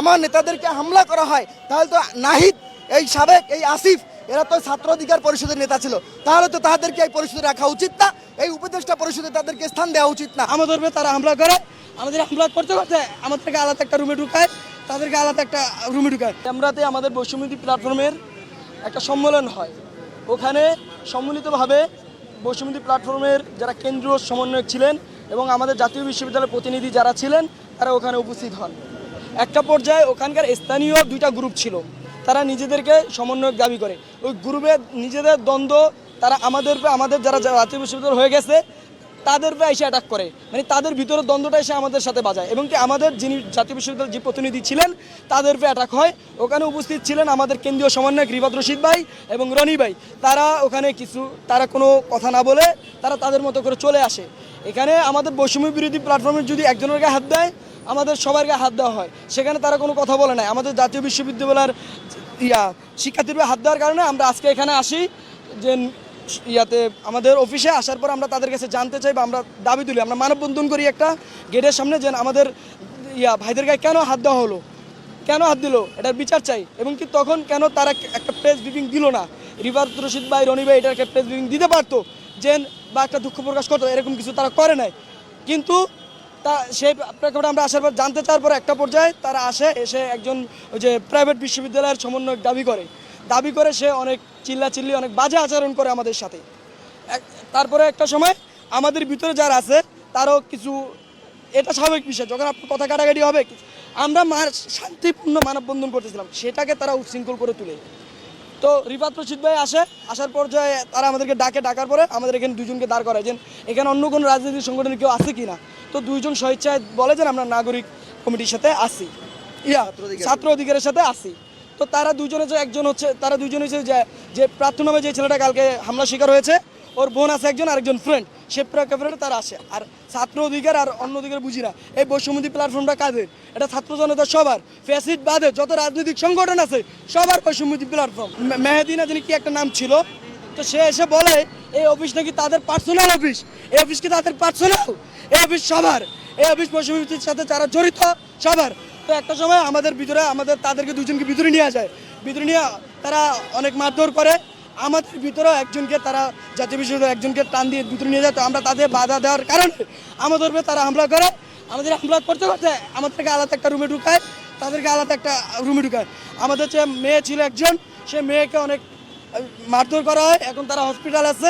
আমার নেতাদেরকে হামলা করা হয়, তাহলে তো নাহিদ, এই সাবেক, এই আসিফ, এরা তো ছাত্র অধিকার পরিষদের নেতা ছিল। তাহলে তো তাদেরকে এই পরিষদে রাখা উচিত না, এই উপদেষ্টা পরিষদে তাদেরকে স্থান দেওয়া উচিত না। আমাদের তারা হামলা করে, আমাদের হামলা করতে করতে আমাদেরকে আলাদা একটা রুমে ঢুকায়, তাদেরকে আলাদা একটা রুমে ঢুকায়। ক্যামেরাতে আমাদের বৈষম্যতি প্ল্যাটফর্মের একটা সম্মেলন হয়। ওখানে সম্মিলিতভাবে বৈষম্যতি প্ল্যাটফর্মের যারা কেন্দ্রীয় সমন্বয়ক ছিলেন এবং আমাদের জাতীয় বিশ্ববিদ্যালয়ের প্রতিনিধি যারা ছিলেন, তারা ওখানে উপস্থিত হন। একটা পর্যায়ে ওখানকার স্থানীয় দুইটা গ্রুপ ছিল। তারা নিজেদেরকে সমন্বয়ক দাবি করে। ওই গ্রুপে নিজেদের দ্বন্দ্ব, তারা আমাদের আমাদের যারা জাতীয় বিশ্ববিদ্যালয় হয়ে গেছে, তাদের উপরে এসে অ্যাটাক করে। মানে তাদের ভিতরে দ্বন্দ্বটা এসে আমাদের সাথে বাজায়। এবং কি আমাদের যিনি জাতীয় বিশ্ববিদ্যালয়ের যে প্রতিনিধি ছিলেন, তাদের উপরে অ্যাটাক হয়। ওখানে উপস্থিত ছিলেন আমাদের কেন্দ্রীয় সমন্বয়ক রিবাদ রশিদ ভাই এবং রনি ভাই। তারা ওখানে কিছু, তারা কোনো কথা না বলে তারা তাদের মতো করে চলে আসে। এখানে আমাদের বৈষম্য বিরোধী প্ল্যাটফর্মের যদি একজনের গায়ে হাত দেয় আমাদের গায়ে হাত দেওয়া হয়। সেখানে তারা কোনো কথা বলে নাই। আমাদের জাতীয় বিশ্ববিদ্যালয়ের ইয়া শিক্ষার্থীর হাত দেওয়ার কারণে আমরা আজকে এখানে আসি। যে ইয়াতে আমাদের অফিসে আসার পর আমরা তাদের কাছে জানতে চাই বা আমরা দাবি তুলি। আমরা মানববন্ধন করি একটা গেটের সামনে যে আমাদের ইয়া, ভাইদের গায়ে কেন হাত দেওয়া হলো? কেন হাত দিল? এটার বিচার চাই। এবং কি তখন কেন তারা একটা প্রেস ব্রিফিং দিল না? রিভার রশিদ ভাই, রনি ভাই এটার একটা প্রেস ব্রিফিং দিতে পারতো? যে বা একটা দুঃখ প্রকাশ করতো, এরকম কিছু তারা করে নাই। কিন্তু তা সেই প্রেক্ষাপটে আমরা আসার পর জানতে চাওয়ার পর একটা পর্যায়ে তারা আসে, এসে একজন ওই যে প্রাইভেট বিশ্ববিদ্যালয়ের সমন্বয়ক দাবি করে। দাবি করে সে অনেক চিল্লা চিল্লি অনেক বাজে আচরণ করে আমাদের সাথে। তারপরে একটা সময় আমাদের ভিতরে যারা আছে, তারও কিছু, এটা স্বাভাবিক বিষয়, যখন আপনার কথা কাটাকাটি হবে, আমরা শান্তিপূর্ণ মানববন্ধন করতেছিলাম, সেটাকে তারা উচ্ছৃঙ্খল করে তুলে। তো রিফাত রশিদ ভাই আসে আসার পর পর্যায়ে তারা আমাদেরকে ডাকে ডাকার পরে আমাদের এখানে দুজনকে দাঁড় করায়। যে এখানে অন্য কোনো রাজনৈতিক সংগঠনের কেউ আছে কি না তো দুইজন স্বেচ্ছায় বলে যে আমরা নাগরিক কমিটির সাথে আসি ইয়া ছাত্র অধিকারের সাথে আসি তো তারা দুজনে যে একজন হচ্ছে তারা দুজনে হচ্ছে যে যে প্রার্থনামে যে ছেলেটা কালকে হামলা শিকার হয়েছে ওর বোন আছে একজন, আরেকজন ফ্রেন্ড সে প্রেক্ষাপটে তারা আসে। আর ছাত্র অধিকার আর অন্য অধিকার বুঝি না এই বৈষম্যদী প্ল্যাটফর্মটা কাদের? এটা ছাত্র জনতা সবার। ফ্যাসিড বাদে যত রাজনৈতিক সংগঠন আছে, সবার বৈষম্যদী প্ল্যাটফর্ম মেহেদিনা যিনি কি একটা নাম ছিল, তো সে এসে বলে, এই অফিস নাকি তাদের পার্সোনাল অফিস এই অফিস কি তাদের পার্সোনাল এই অফিস সবার? এই অফিস বৈষম্যদীর সাথে যারা জড়িত, সবার? তো একটা সময় আমাদের ভিতরে, আমাদের তাদেরকে দুজনকে ভিতরে নিয়ে যায় ভিতরে নিয়ে তারা অনেক মারধর করে। আমাদের ভিতরেও একজনকে তারা জাতীয় বিশ্ববিদ্যালয় একজনকে টান দিয়ে ভিতরে নিয়ে যায়, তো আমরা তাদের বাধা দেওয়ার কারণে আমাদের উপরে তারা হামলা করে। আমাদের হামলা করতে করতে আমাদেরকে আলাদা একটা রুমে ঢুকায়, তাদেরকে আলাদা একটা রুমে ঢুকায়। আমাদের যে মেয়ে ছিল একজন, সে মেয়েকে অনেক মারধর করা হয়, এখন তারা হসপিটাল আছে।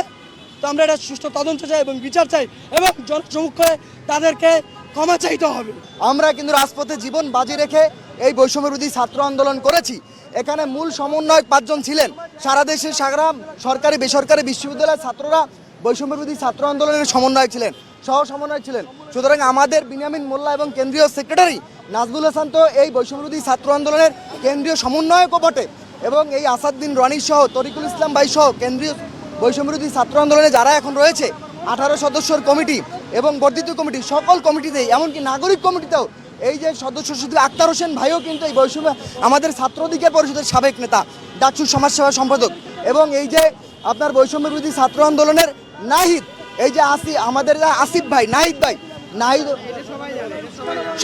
তো আমরা এটা সুষ্ঠু তদন্ত চাই এবং বিচার চাই এবং জনসমুখে তাদেরকে ক্ষমা চাইতে হবে। আমরা কিন্তু রাজপথে জীবন বাজি রেখে এই বৈষম্য বিরোধী ছাত্র আন্দোলন করেছি। এখানে মূল সমন্বয়ক পাঁচজন ছিলেন। সারা দেশের সারা সরকারি, বেসরকারি বিশ্ববিদ্যালয়ের ছাত্ররা বৈষম্য বিরোধী ছাত্র আন্দোলনের সমন্বয়ক ছিলেন, সহ সমন্বয়ক ছিলেন। সুতরাং আমাদের বিনিয়ামিন মোল্লা এবং কেন্দ্রীয় সেক্রেটারি নাজমুল হাসান তো এই বৈষম্য বিরোধী ছাত্র আন্দোলনের কেন্দ্রীয় সমন্বয়কও বটে। এবং এই আসাদুদ্দিন রনি সহ তরিকুল ইসলাম ভাই সহ কেন্দ্রীয় বৈষম্য বিরোধী ছাত্র আন্দোলনে যারা এখন রয়েছে, আঠারো সদস্যর কমিটি এবং বর্ধিত কমিটি, সকল কমিটিতেই, এমনকি নাগরিক কমিটিতেও এই যে সদস্য শুধু আক্তার হোসেন ভাইও কিন্তু এই বৈষম্য, আমাদের ছাত্র অধিকার পরিষদের সাবেক নেতা, ডাকসু সমাজসেবা সম্পাদক এবং এই যে আপনার বৈষম্য বিরোধী ছাত্র আন্দোলনের নাহিদ, এই যে আসি, আমাদের আসিফ ভাই, নাহিদ ভাই, নাহিদ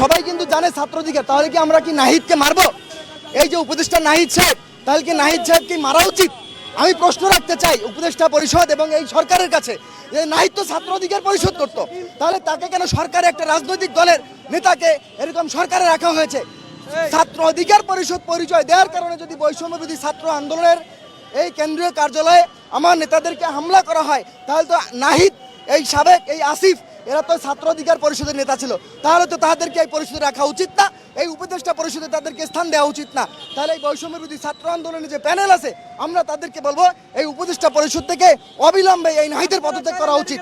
সবাই কিন্তু জানে ছাত্র অধিকার, তাহলে কি আমরা কি নাহিদকে মারবো? এই যে উপদেষ্টা নাহিদ সাহেব, তাহলে কি নাহিদ সাহেবকে মারা উচিত? আমি প্রশ্ন রাখতে চাই উপদেষ্টা পরিষদ এবং এই সরকারের কাছে যে নাহিদ তো ছাত্র অধিকার পরিষদ করতো। তাহলে তাকে কেন সরকার একটা রাজনৈতিক দলের নেতাকে এরকম সরকারে রাখা হয়েছে? ছাত্র অধিকার পরিষদ পরিচয় দেওয়ার কারণে যদি বৈষম্য বিরোধী ছাত্র আন্দোলনের এই কেন্দ্রীয় কার্যালয়ে আমার নেতাদেরকে হামলা করা হয় তাহলে তো নাহিদ এই সাবেক এই আসিফ এরা তো ছাত্র অধিকার পরিষদের নেতা ছিল। তাহলে তো তাদেরকে এই পরিষদে রাখা উচিত না। এই উপদেষ্টা পরিষদে তাদেরকে স্থান দেওয়া উচিত না। তাহলে এই বৈষম্য বিরোধী ছাত্র আন্দোলনের যে প্যানেল আছে, আমরা তাদেরকে বলব এই উপদেষ্টা পরিষদ থেকে অবিলম্বে এই নাহিদের পদত্যাগ করা উচিত।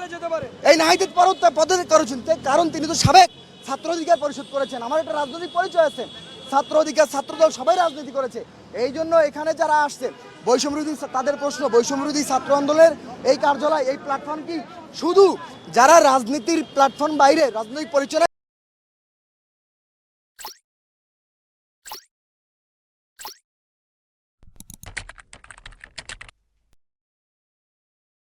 এই নাহিদের পদত্যাগ করা উচিত। কারণ তিনি তো সাবেক ছাত্র অধিকার পরিষদ করেছেন। আমার একটা রাজনৈতিক পরিচয় আছে। ছাত্র অধিকার ছাত্রদল সবাই রাজনীতি করেছে। এই জন্য এখানে যারা আসছে বৈষম্যবিরোধী তাদের প্রশ্ন বৈষম্যবিরোধী ছাত্র আন্দোলনের এই কার্যালয়, এই প্ল্যাটফর্ম কি? শুধু যারা রাজনীতির প্ল্যাটফর্ম বাইরে, রাজনৈতিক পরিচয়